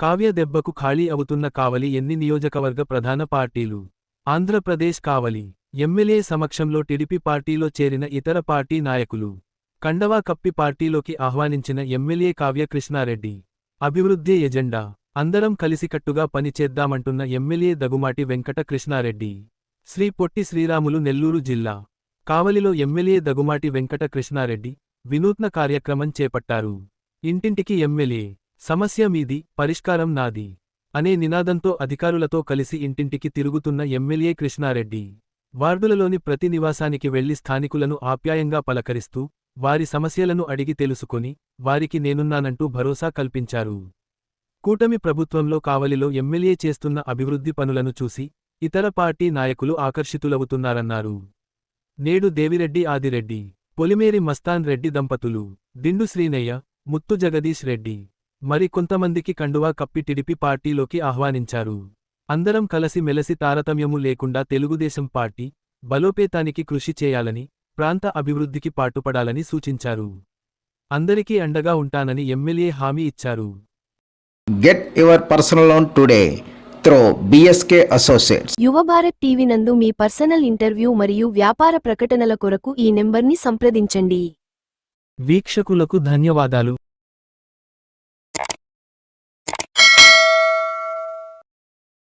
కావ్య దెబ్బకు ఖాళీ అవుతున్న కావలి ఎన్ని నియోజకవర్గ ప్రధాన పార్టీలు? ఆంధ్రప్రదేశ్ కావలి ఎమ్మెల్యే సమక్షంలో టిడిపి పార్టీలో చేరిన ఇతర పార్టీ నాయకులు. కండవా కప్పి పార్టీలోకి ఆహ్వానించిన ఎమ్మెల్యే కావ్య కృష్ణారెడ్డి. అభివృద్ధి ఎజెండా. అందరం కలిసికట్టుగా పనిచేద్దామంటున్న ఎమ్మెల్యే దగుమాటి వెంకట కృష్ణారెడ్డి. శ్రీ పొట్టి శ్రీరాములు నెల్లూరు జిల్లా. కావలిలో ఎమ్మెల్యే దగుమాటి వెంకట కృష్ణారెడ్డి వినూత్న కార్యక్రమం చేపట్టారు. ఇంటింటికి ఎమ్మెల్యే సమస్య మీది పరిష్కారం నాది అనే నినాదంతో అధికారులతో కలిసి ఇంటింటికి తిరుగుతున్న ఎమ్మెల్యే కృష్ణారెడ్డి. వార్డులలోని ప్రతి నివాసానికి వెళ్ళి స్థానికులను ఆప్యాయంగా పలకరిస్తూ వారి సమస్యలను అడిగి తెలుసుకొని వారికి నేనున్నానంటూ భరోసా కల్పించారు. కూటమి ప్రభుత్వంలో కావలిలో ఎమ్మెల్యే చేస్తున్న అభివృద్ధి పనులను చూసి ఇతర పార్టీ నాయకులు ఆకర్షితులవుతున్నారన్నారు. నేడు దేవిరెడ్డి ఆదిరెడ్డి పొలిమేరి మస్తాన్ రెడ్డి దంపతులు దిండు శ్రీనయ్య ముత్తు జగదీష్ రెడ్డి. మరి కొంతమందికి కండువా కప్పి టిడిపి పార్టీలోకి ఆహ్వానించారు. అందరం కలసి మెలసి తారతమ్యము లేకుండా తెలుగుదేశం పార్టీ బలోపేతానికి కృషి చేయాలని ప్రాంత అభివృద్ధికి పాటుపడాలని సూచించారు. అందరికీ అండగా ఉంటానని ఎమ్మెల్యే హామీ ఇచ్చారు. Get your personal loan today through BSK Associates. Yuva Bharat TV నందు మీ పర్సనల్ ఇంటర్వ్యూ మరియు వ్యాపార ప్రకటనల కొరకు ఈ నెంబర్ని సంప్రదించండి. వీక్షకులకు ధన్యవాదాలు.